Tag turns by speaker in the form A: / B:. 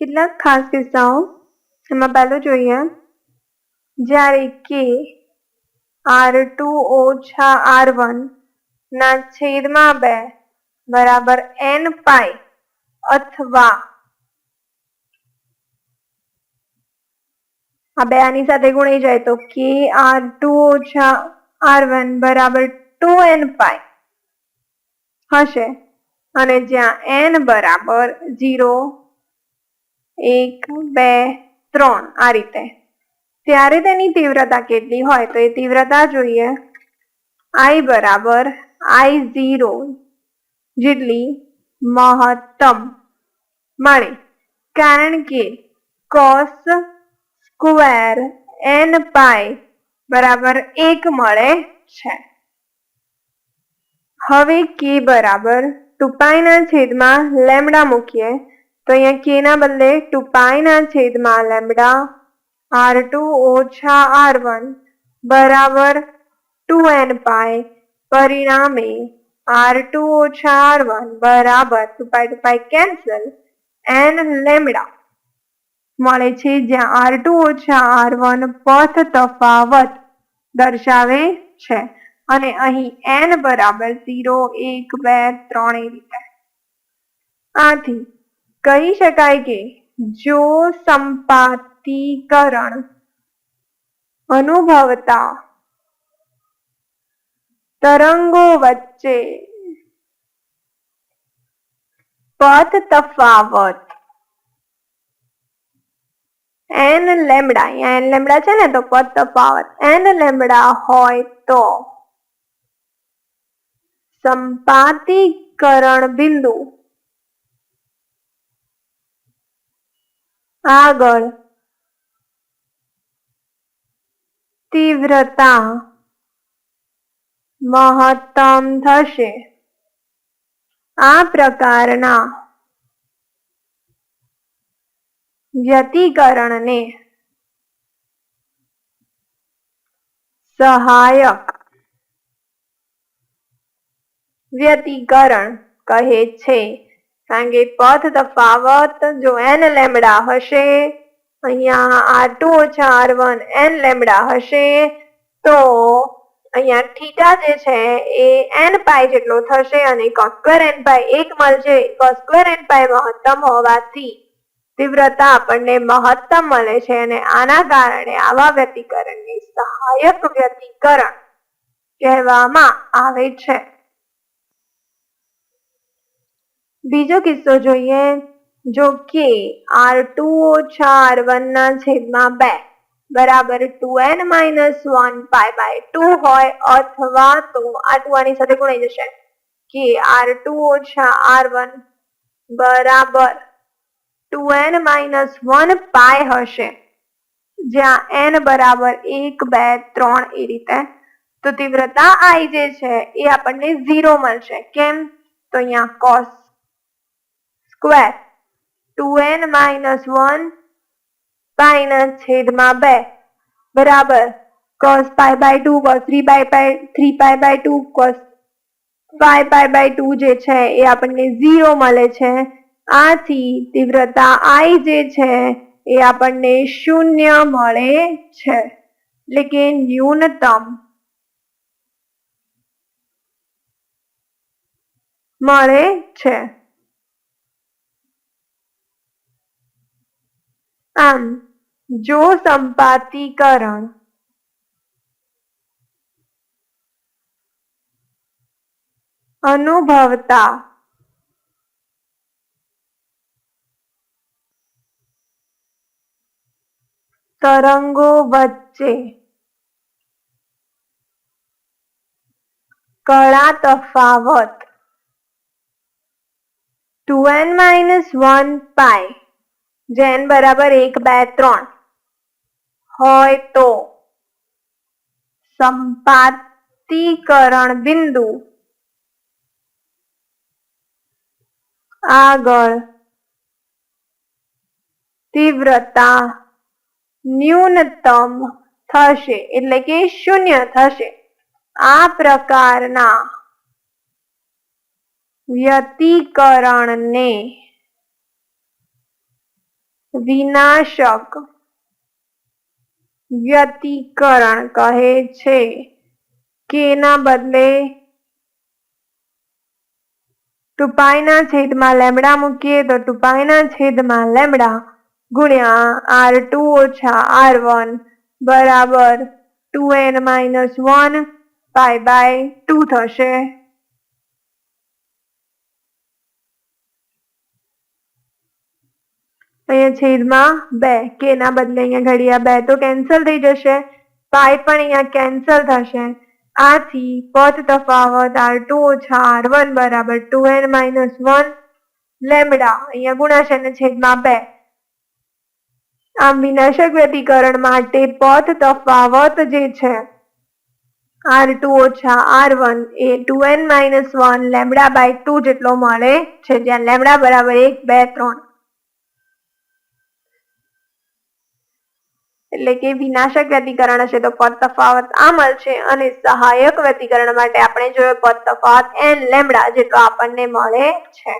A: કેટલાક ખાસ કિસ્સાઓ એમાં પહેલો જોઈએ જ્યારે કે આર ટુ ઓછા આર વન ના છેદમાં બે બરાબર એન પાઈ અથવા આ બે આની સાથે ગુણાઈ જાય તો કે આર ટુ ઓછા આર વન બરાબર ટુ એન પાઈ હશે અને જ્યાં એન બરાબર ઝીરો એક, બે, ત્રણ આ રીતે. ત્યારે તેની તીવ્રતા કેટલી હોય તો એ તીવ્રતા જોઈએ. આઈ બરાબર આઈ ઝીરો જેટલી મહત્તમ મળે. કારણ કે કોસ સ્ક્વેર એન પાઈ બરાબર એક મળે છે. હવે કે બરાબર ટુ પાયના છેદમાં લેમડા મૂકીએ. તો અહીંયા કે ના બદલે ટુ ના છેદમાં લેમડા આર ટુ ઓછા આર વન બરાબર ટુ એન પાઈ પરિણામે આર ટુ ઓછા આર વન બરાબર two pi two pi cancel N lambda મળે છે જ્યાં આર ટુ ઓછા આર વન પથ તફાવત દર્શાવે છે. અને અહીં એન બરાબર ઝીરો એક, બે, ત્રણ એ રીતે. આથી કહી શકાય કે જો સંપાતીકરણ અનુભવતા તરંગો વચ્ચે પથ તફાવત એન લેમડા એન લેમડા છે ને તો પદ તફાવત એન લેમડા હોય તો સંપાતીકરણ બિંદુ આગળ. તીવ્રતા મહત્તમ થશે. આ પ્રકારના વ્યતિકરણને સહાયક વ્યતિકરણ કહે છે. કારણ કે પથ તફાવત જો એન લેમડા હશે, અહીંયા આર ટુ ઓછા આર વન એન લેમડા હશે, તો અહીંયા થીટા જે છે એ એન પાઈ જેટલો થશે અને cos એન પાઈ એક મળશે. cos એન પાઈ મહત્તમ હોવાથી તીવ્રતા આપણને મહત્તમ મળે છે અને આના કારણે આવા વ્યતિકરણને સહાયક વ્યતિકરણ કહેવામાં આવે છે. બીજો કિસ્સો જોઈએ જો કે આર ટુ ઓછા આર વન ના છેદમાં બે બરાબર two N minus one pi by two હોય અથવા તો આ ટુ આની સાથે ગુણાઈ જશે કે આર ટુ ઓછા આર વન બરાબર two N minus one pi હશે. જ્યાં એન બરાબર એક, બે, ત્રણ એ રીતે. તો તીવ્રતા આઈ જે છે એ આપણને ઝીરો મળશે. કેમ? તો અહીંયા cos square. Two N minus one પાઈના છેદમાં બે. બરાબર. Cos pi by two cos three by pi, three pi by two cos five pi by two જે છે એ આપણને ઝીરો મળે છે. આથી તીવ્રતા આઈ જે છે એ આપણને શૂન્ય મળે છે. એટલે કે ન્યૂનતમ મળે છે. આમ જો સંપાતીકરણ અનુભવતા તરંગો વચ્ચે કળા તફાવત two N minus one pi જેન બરાબર એક, બે, ત્રણ. હોય તો સંપાતીકરણ બિંદુ આગળ તીવ્રતા ન્યૂનતમ થશે, એટલે કે શૂન્ય થશે. આ પ્રકારના વ્યતિકરણને વિનાશક વ્યતિકરણ કહે છે કે ના બદલે ટુપાઈના છેદમાં લેમડા મૂકીએ તો ટુપાઈના છેદમાં લેમડા ગુણ્યા આર ટુ ઓછા આર વન બરાબર two N minus one by by two થશે. અહીંયા છેદમાં બે. કે ના બદલે અહીંયા ઘડિયા બે તો કેન્સલ થઈ જશે. પાઈ પણ અહીંયા કેન્સલ થશે. આથી પદ તફાવત આર ટુ ઓછા આર વન બરાબર two N minus one lambda અહીંયા ગુણાશે ને છેદમાં બે. આમ વિનાશક વ્યતિકરણ માટે પદ તફાવત જે છે, આર ટુ ઓછા R one A two N minus one lambda by two જેટલો મળે છે. જ્યાં લેમડા બરાબર એક, બે, ત્રણ. એટલે કે વિનાશક વ્યતિકરણ હશે તો પદ તફાવત આ મળશે અને સહાયક વ્યતિકરણ માટે આપણે જોયો પદ તફાવત એન લેમડા જેટલો આપણને મળે છે.